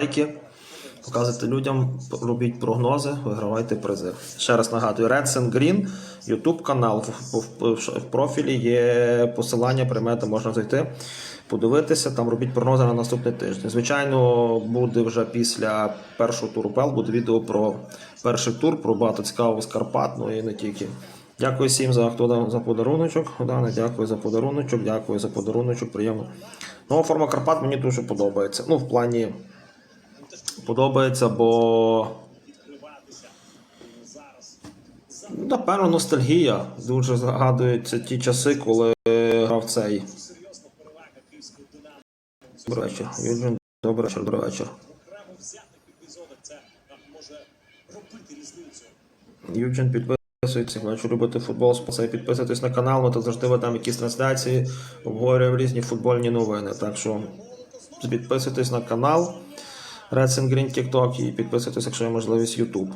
лайки, показуйте людям, робіть прогнози, вигравайте призи. Ще раз нагадую, Reds and Green, YouTube канал. В, профілі є посилання, приймете, можна зайти, подивитися, там робіть прогнози на наступний тиждень. Звичайно, буде вже після першого туру ПЕЛ, буде відео про перший тур, про багато цікавого з Карпат, ну і не тільки. Дякую всім за хто за подаруночок. Дане, дякую за подаруночок, дякую за подаруночок. Приємно. Нова форма Карпат мені дуже подобається. Ну, в плані подобається, бо напевно ностальгія. Дуже згадуються ті часи, коли грав цей. Добрий вечір. Юджин, добрий вечір, добрий вечір. Юджин підписується, якщо любите футбол, спасибі, підписуйтесь на канал, ми тут завжди ведемо якісь трансляції, обговорюємо різні футбольні новини. Так що підписуйтесь на канал Reds тікток, і підписуйтесь, якщо є можливість YouTube.